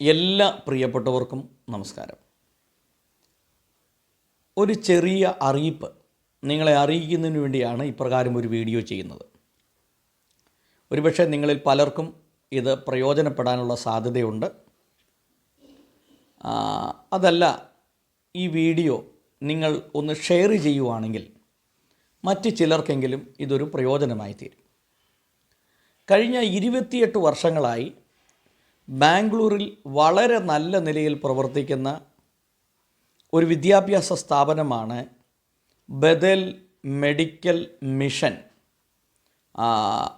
എല്ലാ പ്രിയപ്പെട്ടവർക്കും നമസ്കാരം. ഒരു ചെറിയ അറിയിപ്പ് നിങ്ങളെ അറിയിക്കുന്നതിന് വേണ്ടിയാണ് ഇപ്രകാരം ഒരു വീഡിയോ ചെയ്യുന്നത്. ഒരുപക്ഷെ നിങ്ങളിൽ പലർക്കും ഇത് പ്രയോജനപ്പെടാനുള്ള സാധ്യതയുണ്ട്. അതല്ല ഈ വീഡിയോ നിങ്ങൾ ഒന്ന് ഷെയർ ചെയ്യുവാണെങ്കിൽ മറ്റ് ചിലർക്കെങ്കിലും ഇതൊരു പ്രയോജനമായി തീരും കഴിഞ്ഞ ഇരുപത്തിയെട്ട് വർഷങ്ങളായി ബാംഗ്ലൂരിൽ വളരെ നല്ല നിലയിൽ പ്രവർത്തിക്കുന്ന ഒരു വിദ്യാഭ്യാസ സ്ഥാപനമാണ് ബദൽ മെഡിക്കൽ മിഷൻ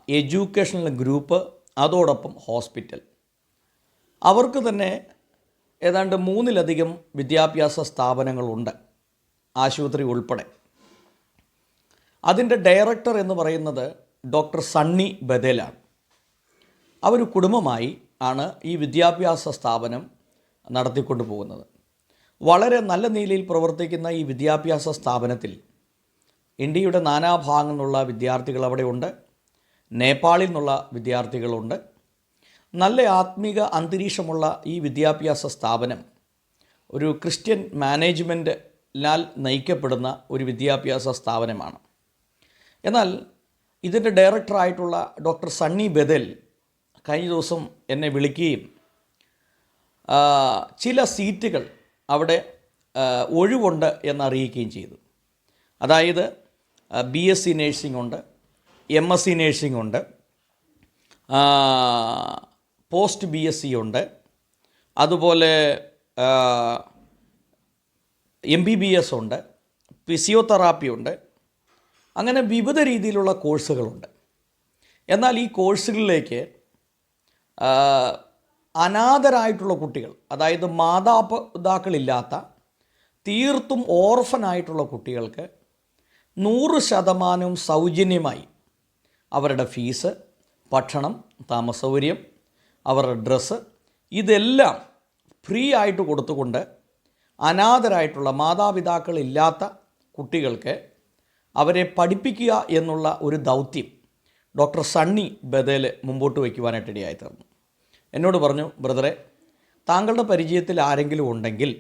എഡ്യൂക്കേഷണൽ ഗ്രൂപ്പ് അതോടൊപ്പം ഹോസ്പിറ്റൽ. അവർക്ക് തന്നെ ഏതാണ്ട് മൂന്നിലധികം വിദ്യാഭ്യാസ സ്ഥാപനങ്ങളുണ്ട് ആശുപത്രി ഉൾപ്പെടെ. അതിന്റെ ഡയറക്ടർ എന്ന് പറയുന്നത് ഡോക്ടർ സണ്ണി ബദേലാണ്. അവർ കുടുംബമായി ആണ് ഈ വിദ്യാഭ്യാസ സ്ഥാപനം നടത്തിക്കൊണ്ടു പോകുന്നത് വളരെ നല്ല നിലയിൽ പ്രവർത്തിക്കുന്ന ഈ വിദ്യാഭ്യാസ സ്ഥാപനത്തിൽ ഇന്ത്യയുടെ നാനാഭാഗങ്ങളിൽ നിന്നുള്ള വിദ്യാർത്ഥികൾ അവിടെയുണ്ട്. നേപ്പാളിൽ നിന്നുള്ള വിദ്യാർത്ഥികളുണ്ട്. നല്ല ആത്മീക അന്തരീക്ഷമുള്ള ഈ വിദ്യാഭ്യാസ സ്ഥാപനം ഒരു ക്രിസ്ത്യൻ മാനേജ്മെന്റിനാൽ നയിക്കപ്പെടുന്ന ഒരു വിദ്യാഭ്യാസ സ്ഥാപനമാണ്. എന്നാൽ ഇതിന്റെ ഡയറക്ടറായിട്ടുള്ള ഡോക്ടർ സണ്ണി ബദൽ കഴിഞ്ഞ ദിവസം എന്നെ വിളിക്കുകയും ചില സീറ്റുകൾ അവിടെ ഒഴിവുണ്ട് എന്നറിയിക്കുകയും ചെയ്തു. അതായത് ബി എസ് സി നേഴ്സിംഗ് ഉണ്ട് എം എസ് സി നേഴ്സിംഗ് ഉണ്ട് പോസ്റ്റ് ബി എസ് സി ഉണ്ട് അതുപോലെ എം ബി ബി എസ് ഉണ്ട് ഫിസിയോതെറാപ്പി ഉണ്ട് അങ്ങനെ വിവിധ രീതിയിലുള്ള കോഴ്സുകളുണ്ട്. എന്നാൽ ഈ കോഴ്സുകളിലേക്ക് അനാഥരായിട്ടുള്ള കുട്ടികൾ അതായത് മാതാപിതാക്കളില്ലാത്ത തീർത്തും ഓർഫനായിട്ടുള്ള കുട്ടികൾക്ക് നൂറ് ശതമാനവും സൗജന്യമായി അവരുടെ ഫീസ് ഭക്ഷണം താമസൗകര്യം അവരുടെ ഡ്രസ്സ് ഇതെല്ലാം ഫ്രീ ആയിട്ട് കൊടുത്തുകൊണ്ട് അനാഥരായിട്ടുള്ള മാതാപിതാക്കളില്ലാത്ത കുട്ടികൾക്ക് അവരെ പഠിപ്പിക്കുക എന്നുള്ള ഒരു ദൗത്യം ഡോക്ടർ സണ്ണി ബദേൽ മുമ്പോട്ട് വയ്ക്കുവാനായിട്ട് ഇടയായി തീർന്നു എന്നോട് പറഞ്ഞു ബ്രദറെ താങ്കളുടെ പരിചയത്തിൽ ആരെങ്കിലും ഉണ്ടെങ്കിൽ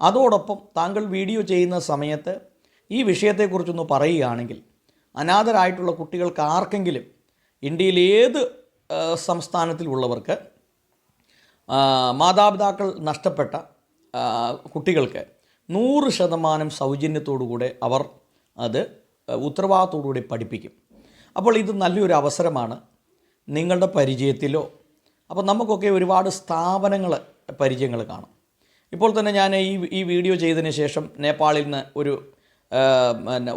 അതോടൊപ്പം താങ്കൾ വീഡിയോ ചെയ്യുന്ന സമയത്ത് ഈ വിഷയത്തെക്കുറിച്ചൊന്ന് പറയുകയാണെങ്കിൽ അനാഥരായിട്ടുള്ള കുട്ടികൾക്ക് ആർക്കെങ്കിലും ഇന്ത്യയിൽ ഏത് സംസ്ഥാനത്തിലുള്ളവർക്ക് മാതാപിതാക്കൾ നഷ്ടപ്പെട്ട കുട്ടികൾക്ക് നൂറ് ശതമാനം സൗജന്യത്തോടുകൂടെ അവർ അത് ഉത്തരവാദിത്തോടുകൂടി പഠിപ്പിക്കും. അപ്പോൾ ഇത് നല്ലൊരു അവസരമാണ് നിങ്ങളുടെ പരിചയത്തിലോ. അപ്പോൾ നമുക്കൊക്കെ ഒരുപാട് സ്ഥാപനങ്ങൾ പരിചയങ്ങൾ കാണും. ഇപ്പോൾ തന്നെ ഞാൻ ഈ ഈ വീഡിയോ ചെയ്തതിന് ശേഷം നേപ്പാളിൽ നിന്ന് ഒരു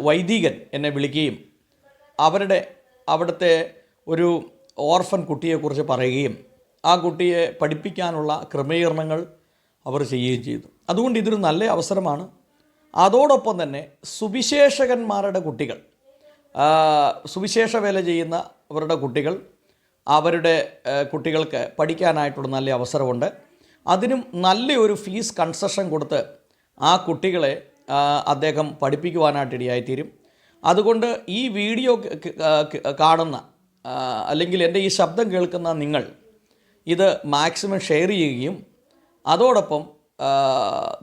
വൈദികൻ എന്നെ വിളിക്കുകയും അവരുടെ അവിടുത്തെ ഒരു ഓർഫൻ കുട്ടിയെക്കുറിച്ച് പറയുകയും ആ കുട്ടിയെ പഠിപ്പിക്കാനുള്ള ക്രമീകരണങ്ങൾ അവർ ചെയ്യുകയും ചെയ്തു. അതുകൊണ്ട് ഇതൊരു നല്ല അവസരമാണ്. അതോടൊപ്പം തന്നെ സുവിശേഷകന്മാരുടെ കുട്ടികൾ. സുവിശേഷ വേല ചെയ്യുന്ന അവരുടെ കുട്ടികൾ അവരുടെ കുട്ടികൾക്ക് പഠിക്കാനായിട്ടുള്ള നല്ല അവസരമുണ്ട്. അതിനും നല്ലൊരു ഫീസ് കൺസെഷൻ കൊടുത്ത് ആ കുട്ടികളെ അദ്ദേഹം പഠിപ്പിക്കുവാനായിട്ട് ഇടയായിത്തീരും അതുകൊണ്ട് ഈ വീഡിയോ കാണുന്ന അല്ലെങ്കിൽ എന്റെ ഈ ശബ്ദം കേൾക്കുന്ന നിങ്ങൾ ഇത് മാക്സിമം ഷെയർ ചെയ്യുകയും അതോടൊപ്പം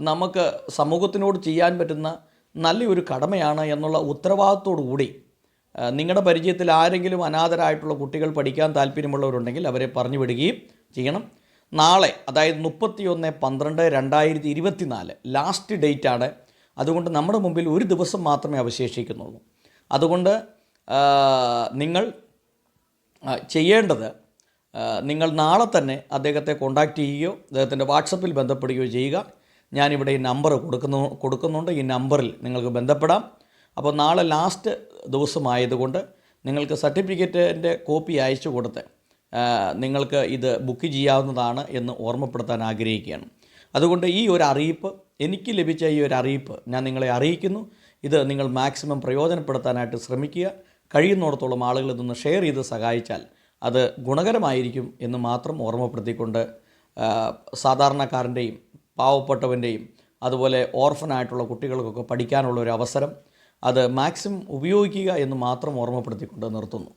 നമുക്ക് സമൂഹത്തിനോട് ചെയ്യാൻ പറ്റുന്ന നല്ലൊരു കടമയാണ് എന്നുള്ള ഉത്തരവാദിത്തോടു കൂടി നിങ്ങളുടെ പരിചയത്തിൽ ആരെങ്കിലും അനാഥരായിട്ടുള്ള കുട്ടികൾ പഠിക്കാൻ താല്പര്യമുള്ളവരുണ്ടെങ്കിൽ അവരെ പറഞ്ഞു വിടുകയും ചെയ്യണം. നാളെ അതായത് മുപ്പത്തി ഒന്ന് പന്ത്രണ്ട് രണ്ടായിരത്തി ഇരുപത്തി നാല് ലാസ്റ്റ് ഡേറ്റാണ് അതുകൊണ്ട് നമ്മുടെ മുമ്പിൽ ഒരു ദിവസം മാത്രമേ അവശേഷിക്കുന്നുള്ളൂ. അതുകൊണ്ട് നിങ്ങൾ ചെയ്യേണ്ടത് നിങ്ങൾ നാളെ തന്നെ അദ്ദേഹത്തെ കോൺടാക്റ്റ് ചെയ്യുകയോ അദ്ദേഹത്തിന്റെ വാട്സപ്പിൽ ബന്ധപ്പെടുകയോ ചെയ്യുക. ഞാനിവിടെ ഈ നമ്പർ കൊടുക്കുന്നു കൊടുക്കുന്നുണ്ട്. ഈ നമ്പറിൽ നിങ്ങൾക്ക് ബന്ധപ്പെടാം. അപ്പോൾ നാളെ ലാസ്റ്റ് ദിവസമായതുകൊണ്ട് നിങ്ങൾക്ക് സർട്ടിഫിക്കറ്റിന്റെ കോപ്പി അയച്ചു കൊടുത്ത് നിങ്ങൾക്ക് ഇത് ബുക്ക് ചെയ്യാവുന്നതാണ് എന്ന് ഓർമ്മപ്പെടുത്താൻ ആഗ്രഹിക്കുകയാണ്. അതുകൊണ്ട് ഈ ഒരു അറിയിപ്പ് എനിക്ക് ലഭിച്ച ഈ ഒരു അറിയിപ്പ് ഞാൻ നിങ്ങളെ അറിയിക്കുന്നു. ഇത് നിങ്ങൾ മാക്സിമം പ്രയോജനപ്പെടുത്താനായിട്ട് ശ്രമിക്കുക. കഴിയുന്നിടത്തോളം ആളുകൾ ഇതൊന്ന് ഷെയർ ചെയ്ത് സഹായിച്ചാൽ അത് ഗുണകരമായിരിക്കും എന്ന് മാത്രം ഓർമ്മപ്പെടുത്തിക്കൊണ്ട് സാധാരണക്കാരന്റെയും പാവപ്പെട്ടവന്റെയും അതുപോലെ ഓർഫനായിട്ടുള്ള കുട്ടികൾക്കൊക്കെ പഠിക്കാനുള്ള ഒരു അവസരം അത് മാക്സിമം ഉപയോഗിക്കുക എന്ന് മാത്രം ഓർമ്മപ്പെടുത്തിക്കൊണ്ട് നിർത്തുന്നു.